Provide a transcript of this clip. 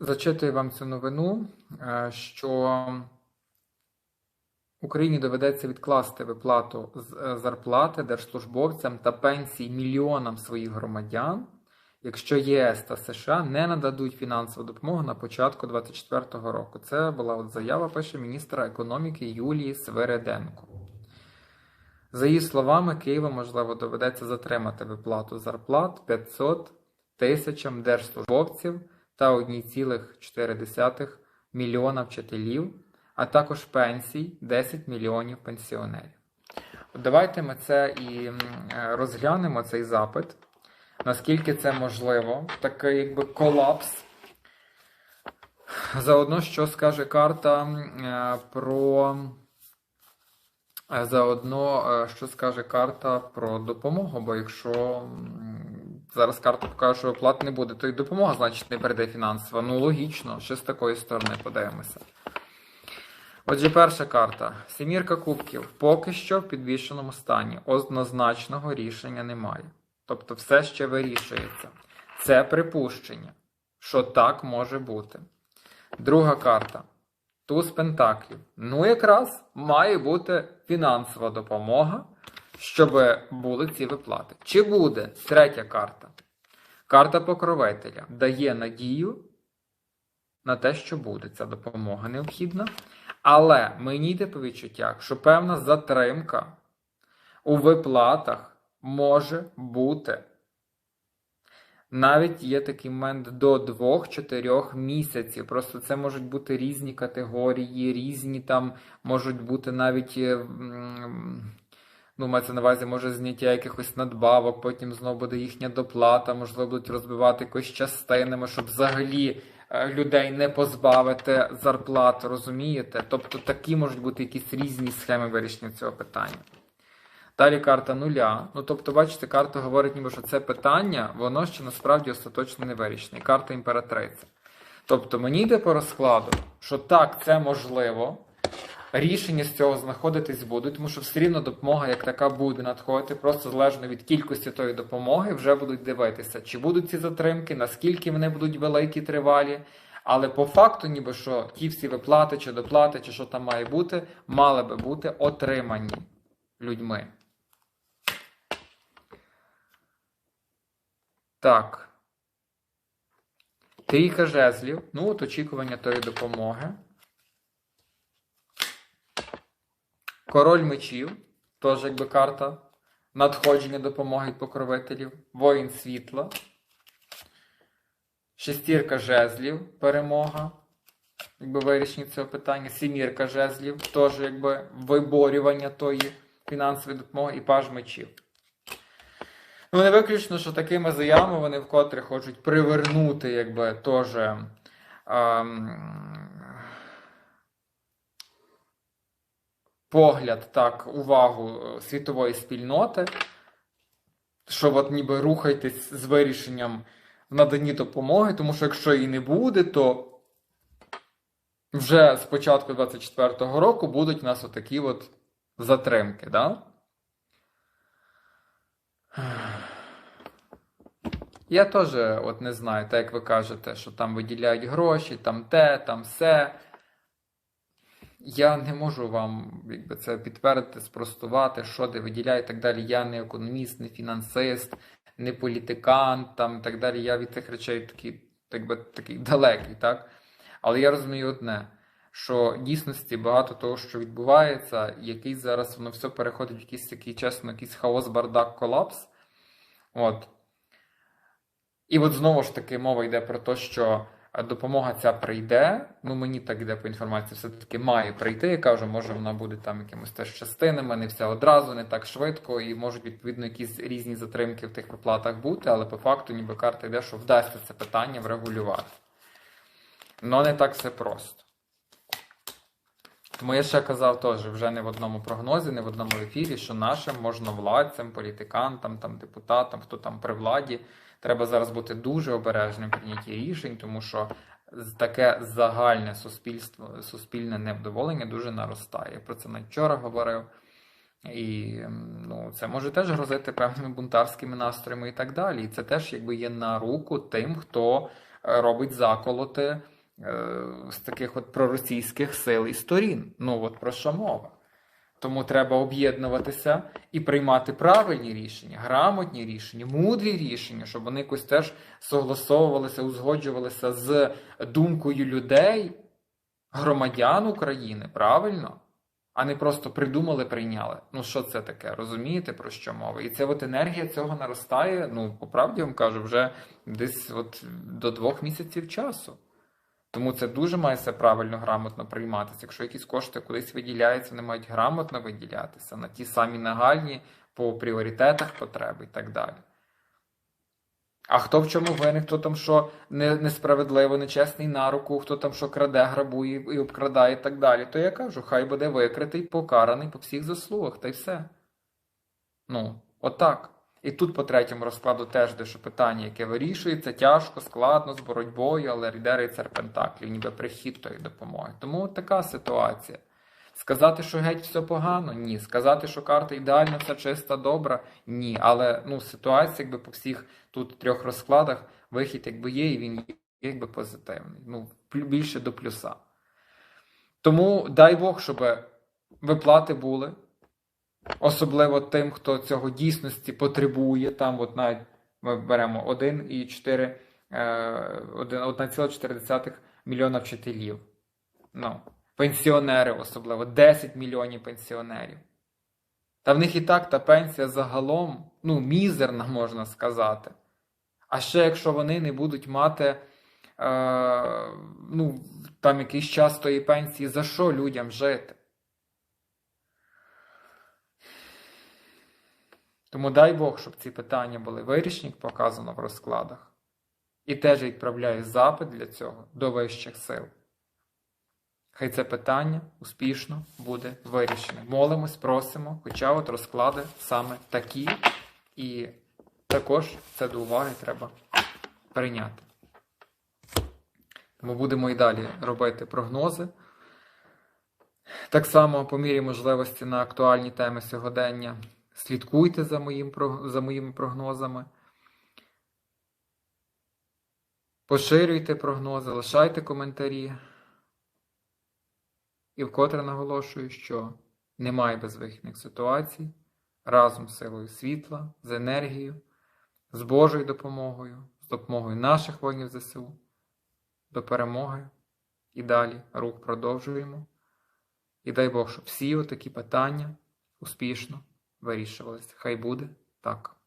Зачитую вам цю новину, е, що Україні доведеться відкласти виплату е, зарплати держслужбовцям та пенсій мільйонам своїх громадян, якщо ЄС та США не нададуть фінансову допомогу на початку 2024 року. Це була от заява пише міністра економіки Юлії Свереденко. За її словами, Києву, можливо, доведеться затримати виплату зарплат 500 тисячам держслужбовців та 1,4 мільйона вчителів, а також пенсій 10 мільйонів пенсіонерів. Давайте ми це і розглянемо цей запит, наскільки це можливо, такий якби колапс. Заодно, що скаже карта е, про. е, Заодно, е, що скаже карта про допомогу, бо якщо зараз карта покаже, що оплат не буде, то і допомога, значить, не перейде фінансова. Ну, логічно, ще з такої сторони подивимося. Отже, перша карта. Сімірка кубків. Поки що в підвішеному стані. Однозначного рішення немає. Тобто все ще вирішується. Це припущення, що так може бути. Друга карта. Туз Пентаклів. Ну, якраз має бути фінансова допомога, щоб були ці виплати. Чи буде третя карта? Карта покровителя дає надію на те, що буде ця допомога необхідна. Але мені йде по відчуттях, що певна затримка у виплатах може бути. Навіть є такий момент до 2-4 місяців. Просто це можуть бути різні категорії, різні там можуть бути навіть, е, ну, мається на увазі, може зняття якихось надбавок, потім знову буде їхня доплата, можливо, будуть розбивати якось частинами, щоб взагалі е, людей не позбавити зарплат, розумієте? Тобто такі можуть бути якісь різні схеми вирішення цього питання. Далі карта нуля. Ну, тобто, бачите, карта говорить, ніби, що це питання, воно ще насправді остаточно не вирішене. Карта імператриця. Тобто, мені йде по розкладу, що так, це можливо. Рішення з цього знаходитись будуть, тому що все рівно допомога як така буде надходити, просто залежно від кількості тої допомоги, вже будуть дивитися, чи будуть ці затримки, наскільки вони будуть великі, тривалі. Але по факту, ніби що ті всі виплати чи доплати, чи що там має бути, мали би бути отримані людьми. Так. Трійка жезлів. Ну, от очікування тої допомоги. Король мечів. Теж якби карта. Надходження допомоги покровителів. Воїн світла. Шестірка жезлів. Перемога. Якби вирішення цього питання. Сімірка жезлів. Теж якби виборювання тої фінансової допомоги. І паж мечів. Ну, не виключно, що такими заявами вони вкотре хочуть привернути, якби теж. ем, погляд, так, увагу е, світової спільноти, що от ніби рухайтесь з вирішенням в наданні допомоги, тому що якщо її не буде, то вже з початку 24-го року будуть у нас отакі от затримки, да? Я теж от не знаю, так як ви кажете, що там виділяють гроші, там те, там все. Я не можу вам якби, це підтвердити, спростувати, що де виділяє і так далі. Я не економіст, не фінансист, не політикан, там і так далі. Я від цих речей такий, так би, такий далекий, так? Але я розумію одне, що дійсності багато того, що відбувається, якийсь зараз воно все переходить в якийсь такий, чесно, якийсь хаос, бардак, колапс. От. І от знову ж таки мова йде про те, що допомога ця прийде. Ну, мені так йде по інформації, все-таки має прийти. Я кажу, може вона буде там якимось теж частинами, не все одразу, не так швидко, і можуть відповідно якісь різні затримки в тих проплатах бути, але по факту ніби карта йде, що вдасться це питання врегулювати. Ну, не так все просто. Тому я ще казав теж вже не в одному прогнозі, не в одному ефірі, що нашим можновладцям, політикантам, там, депутатам, хто там при владі, треба зараз бути дуже обережним в прийнятті рішень, тому що таке загальне суспільство, суспільне невдоволення дуже наростає. Про це вчора говорив. І ну, це може теж грозити певними бунтарськими настроями і так далі. І це теж якби є на руку тим, хто е, робить заколоти е, з таких от проросійських сил і сторін. Ну от про що мова? Тому треба об'єднуватися і приймати правильні рішення, грамотні рішення, мудрі рішення, щоб вони якось теж согласовувалися, узгоджувалися з думкою людей, громадян України, правильно? А не просто придумали, прийняли. Ну, що це таке? Розумієте, про що мова? І ця от енергія цього наростає, ну, по правді вам кажу, вже десь от до двох місяців часу. Тому це дуже має все правильно, грамотно прийматися. Якщо якісь кошти кудись виділяються, вони мають грамотно виділятися на ті самі нагальні по пріоритетах потреби і так далі. А хто в чому винен, хто там що не, несправедливо, нечесний на руку, хто там що краде, грабує і обкрадає і так далі, то я кажу, хай буде викритий, покараний по всіх заслугах, та й все. Ну, отак. І тут по третьому розкладу теж дещо питання, яке вирішується тяжко, складно, з боротьбою, але йде рицар Пентаклів, ніби прихід тої допомоги. Тому така ситуація. Сказати, що геть все погано? Ні. Сказати, що карта ідеальна, все чиста, добра? Ні. Але ну, ситуація, якби по всіх тут трьох розкладах, вихід якби є, і він якби позитивний. Ну, більше до плюса. Тому дай Бог, щоб виплати були. Особливо тим, хто цього дійсності потребує. Там, от навіть ми беремо 1,4 1,4 мільйона вчителів. Ну, пенсіонери, особливо 10 мільйонів пенсіонерів. Та в них і так та пенсія загалом, ну, мізерна, можна сказати. А ще якщо вони не будуть мати е, ну, там якийсь час тої пенсії, за що людям жити? Тому дай Бог, щоб ці питання були вирішені, як показано в розкладах. І теж відправляю запит для цього до вищих сил. Хай це питання успішно буде вирішене. Молимось, просимо, хоча от розклади саме такі, і також це до уваги треба прийняти. Ми будемо і далі робити прогнози. Так само, по мірі можливості на актуальні теми сьогодення. Слідкуйте за, моїм, за моїми прогнозами. Поширюйте прогнози, лишайте коментарі. І вкотре наголошую, що немає безвихідних ситуацій разом з силою світла, з енергією, з Божою допомогою, з допомогою наших воїнів ЗСУ. До перемоги і далі рух продовжуємо. І дай Бог, щоб всі отакі питання успішно вирішувалися. Хай буде так.